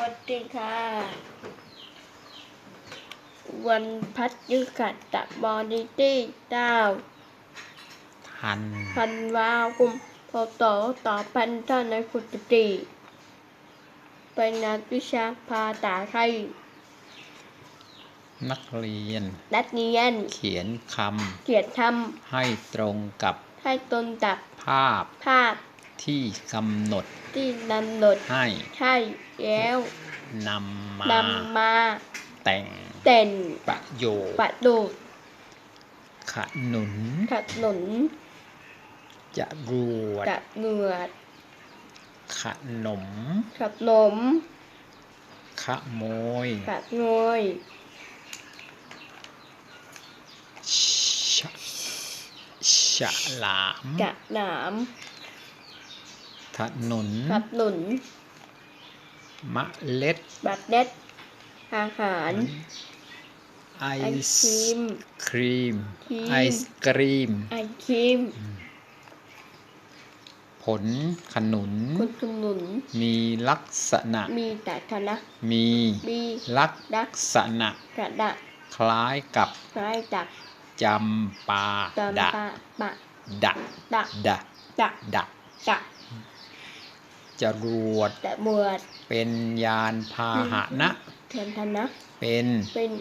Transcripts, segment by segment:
วัสดีค่ะ วันพัดยุกัดตะบอดิตี้เจ้าทันพันวาคุมพอต่อต่อพันท่านในกุฏิเป็นนักวิชาภาษาไทย นักเรียน นักเรียน เขียนคเขียนทำให้ตรงกับำให้ตนตับภาพภาพ ที่กำหนดที่นำหนดให้ใช่แล้วนำมานำมาแต่งเต่นประโยคประดูดขนุนขนุนจะรวดกระเงือดขนมขนมขโมยกระงอยฉฉลามกระหนาม ถนนขนุนมะเล็ดบัตเด็ดอาหารไอไอศครีมครีมครีมไอศกรีมไอครีม ผลขนุนคุณขนุน มีลักษณะ มีแต่คณะมีมีลักดักษณะกระดะคล้ายกับ คล้ายจักจำปาจำดะปาปะดะดะดะจักดะ จักจรวดแต่บวชเป็นยานพาหนะเทียนธนะ เป็นเป็น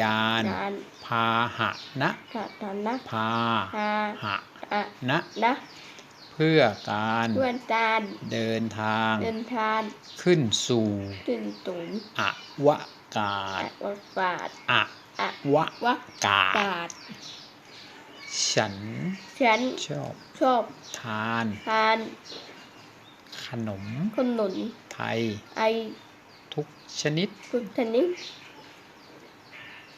ยานงานพาหนะกระธนะพาพาหะอะนะนะเพื่อการเพื่อนจานเดินทางเดินทานขึ้นสู่ขึ้นตุนอวกาอะศวกาศออะววกาศกาศฉันฉันชอบชอบทานทานข นม ขนุนไทย ไอทุกชนิดพุทธนิส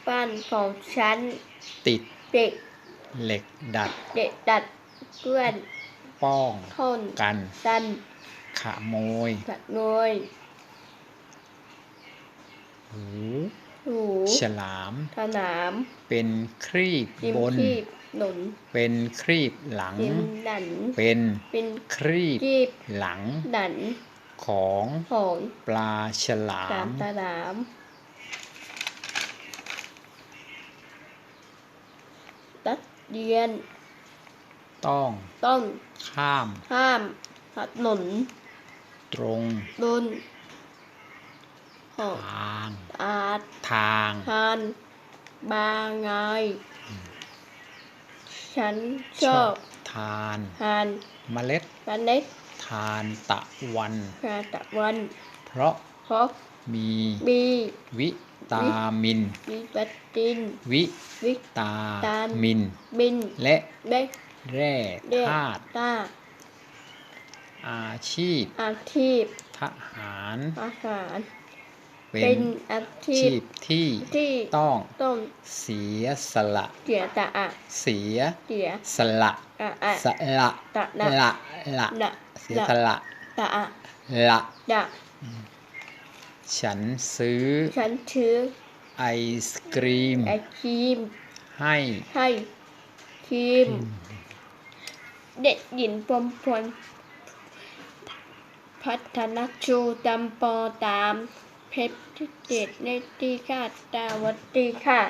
บ้านของฉัน ติดเด็กเหล็กดัด เด็กดัดเพื่อนป้องทนกันสันขโมยกระนวยหูหูฉลามสนาม เป็นครีบริมบนคีบ หนุน เป็นครีบหลังริมหนัน เป็นเป็นครีบคีบหลัง หนัน ของของปลาฉลาสามมสนาม ตัดเรียน ต้องต้องข้ามห้ามถนนตรงดุนหอทางอาจทาง ทาน บางไง ฉันชอบทานทานเมล็ดกันเล็กทานตะวันกาตะวัน เพราะเพราะมีมีวิตามิน วิตามิน วิวิตาตามินบินและเล็กแร่เด็กธาตุตาอาชีพอาชีพทหารอาหาร เป็เป็นนอาชีชีพพที่ที่ต้องต้องเสียสละเสียตะอะเสียเสียสละอะอะสละตะนะละละนะเสียสละตะอะละดะฉันซื้อ ฉันชื่อไอศกรีมไอครีม ให้ให้ครีม เด็กหญิงปมพลพัฒนชูจำปอตาม เพชรเจ็ดในตีค่ะตาวัตตีค่ะ